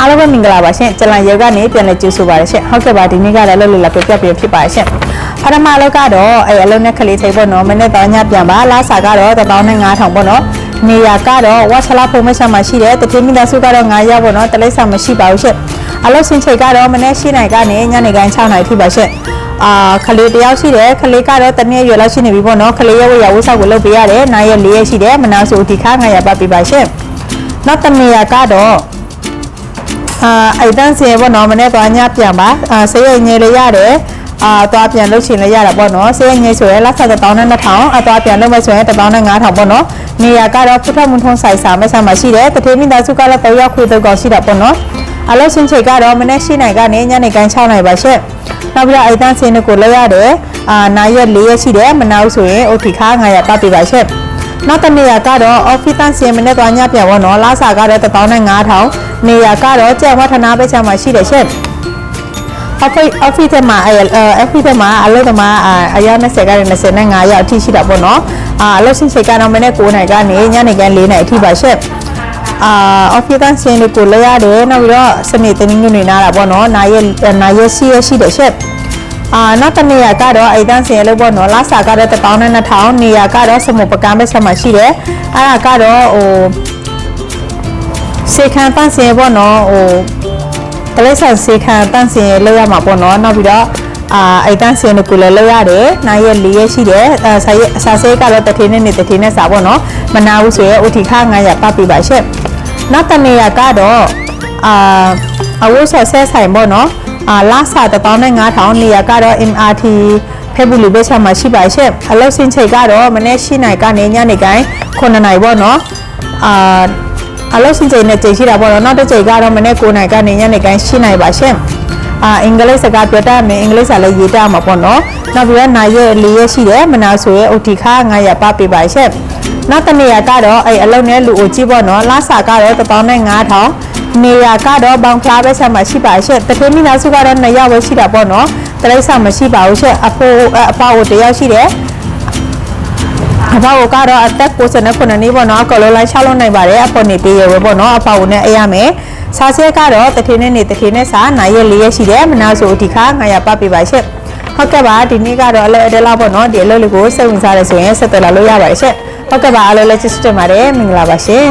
အားလုံးပဲမင်္ဂလာပါရှင်ကျလန်ရုပ်ကနေပြန်လည်ကြိုဆိုပါရရှင်ဟုတ်ကဲ့ပါဒီနေ့ကလည်းလှုပ်လှုပ်လာပြပြပြဖြစ်ပါရှင်ပထမအလုပ်ကတော့အဲအလုပ်နဲ့ခလေးချိန်ပေါ့နော်မနေ့တော့ညပြန်ပါလာစာကတော့15000ပေါ့နော်နေရာကတော့ဝါချလာဖုံမဆက်မှာရှိတယ်တတိမိသားစုကတော့9ရောက်ပေါ့နော်တလိပ်စာမရှိပါဘူးရှင်အလုပ်စင်ချိန်ကတော့မနေ့7နိုင်ကနေညနေပိုင်း6နိုင်ထိပါရှင်အာခလေးတယောက်ရှိတယ်ခလေးကတော့တနည်းရွယ်လောက်ရှိနေပြီပေါ့နော်ခလေးရဲ့ဝေရဝှဆောက်ကိုလုပ်ပေးရတယ်နိုင်ရဲ့၄ရက်ရှိတယ်မနာဆိုဒီခါ900ပတ်ပေးပါရှင်နောက်တနေရာကတော့ အာအဲ့တန်းစင်ပေါ့နော်မနေ့သွားညပြန်ပါအာဆေးရငယ်လေးရတယ်အာသွားပြန်လုပ်ချင်လေးရတာပေါ့နော်ဆေးရငယ်ဆိုရင်လက်ဆက်1000နဲ့2000အသွားပြန်လုပ်မယ်ဆိုရင်1000နဲ့9000ပေါ့နော်နေရာကတော့ဖုထမွန်ထုံးဆိုင်စာမဲ့ဆာမှာရှိတယ်တထေးမိသားစုကလည်းတော့ရောက်ခွေတော့ကောရှိတာပေါ့နော်အလုပ်ရှင်ချိန်ကတော့မနေ့7နိုင်ကနေညနေပိုင်း6နိုင်ပါရှင့်နောက်ပြီးတော့အဲ့တန်းစင်ကိုလည်းရတယ်အာနာရက်4ရက်ရှိတယ်မနောက်ဆိုရင် OT ခါ900ပတ်ပေးပါရှင့် နောက်တစ်နေရာကတော့ office တန်းစင်မနဲ့သွားညပြန်ပေါ့နော်လာစာကတော့15000နေရာကတော့ကြက်ဝဌနာပဲချာမှာရှိတယ်ရှင့် office office ထဲမှာအဲ office ထဲမှာအလုပ်သမားအယောက်20ကနေ25ရောက်အထိရှိတာပေါ့နော်အာအလုပ်ရှင်ချိန်ကတော့မနေ့9နိုင်ကနေညနေခင်း4နိုင်အထိပါရှင့်အာ office တန်းစင်လေးကိုလဲရတယ်နောက်ပြီးတော့စနေတင်းငွေနေနာတာပေါ့နော်နာရက်နာရက်ရှိရရှိတယ်ရှင့် အာနောက်တစ်နေရာကတော့အိမ်တန်းစင်လို့ပေါ့နော်လာစာကတော့1000နဲ့2000နေရာကတော့စမပကမ်းပဲဆက်မှာရှိတယ်အဲ့ဒါကတော့ဟိုစေခံတန်းစင်ပေါ့နော်ဟိုတလေးဆန်စေခံတန်းစင်လောက်ရမှာပေါ့နော်နောက်ပြီးတော့အာအိမ်တန်းစင်ကိုလည်းလောက်ရတယ်နိုင်ရက်၄ရက်ရှိတယ်အဲဆာရက်ဆာဆေးကတော့တထင်းနဲ့နေတထင်းနဲ့စာပေါ့နော်မနာဘူးဆိုရင် OT ခ900ပတ်ပြပါရှင့်နောက်တစ်နေရာကတော့အာအဝတ်ဆော်ဆဲဆိုင်ပေါ့နော် အာလာစာ15000နေရာကတော့ MRT ဖက်ဘူးလူပဲချမှာရှိပါရှင့်အလုပ်စင်ချိန်ကတော့မနေ့7နိုင်ကနေညနေပိုင်း9နိုင်ပေါ့နော်အာအလုပ်စင်ချိန်နဲ့ချိန်ရှိတာပေါ့နော်နောက်တစ်ချိန်ကတော့မနေ့9နိုင်ကနေညနေပိုင်း7နိုင်ပါရှင့်အာအင်္ဂလိပ်စကားပြောတတ်မယ်အင်္ဂလိပ်စာလည်းရေးတတ်မှာပေါ့နော်နောက်ပြီးတော့နိုင်ရဲ့၄ရက်ရှိတယ်မနာဆိုရဲ့ OT ခ900ပတ်ပေးပါရှင့်နောက်တစ်နေရာကတော့အဲ့အလုပ်နဲ့လူအိုကြီးပေါ့နော်လာစာကတော့15000 နေရာကတော့ဘောင်ဖလားပဲဆက်မှာရှိပါရှင့်တထေးမိသားစုကတော့2ယောက်ပဲရှိတာပေါ့နော်တရိတ်ဆာမရှိပါဘူးရှင့်အဖိုးအဖေကိုတယောက်ရှိတယ်အဖေကိုကတော့အသက်69နှစ်ပေါ့နော်ကော်လိုလိုက်6လုံးနိုင်ပါတယ်အဖေနေတည်ရပဲပေါ့နော်အဖေကိုနဲ့အေးရမယ်စားစဲကတော့တထေးနဲ့နေတထေးနဲ့စာနိုင်ရက်၄ရက်ရှိတယ်မနာဆိုဒီခါ900ပတ်ပေးပါရှင့်ဟုတ်ကဲ့ပါဒီနေ့ကတော့အလုပ်အတဲလောက်ပေါ့နော်ဒီအလုပ်လေးကိုစိတ်ဝင်စားရဆိုရင်ဆက်သွယ်လာလို့ရပါတယ်ရှင့်ဟုတ်ကဲ့ပါအားလုံးလည်းချစ်ချစ်တင်ပါတယ်မင်္ဂလာပါရှင်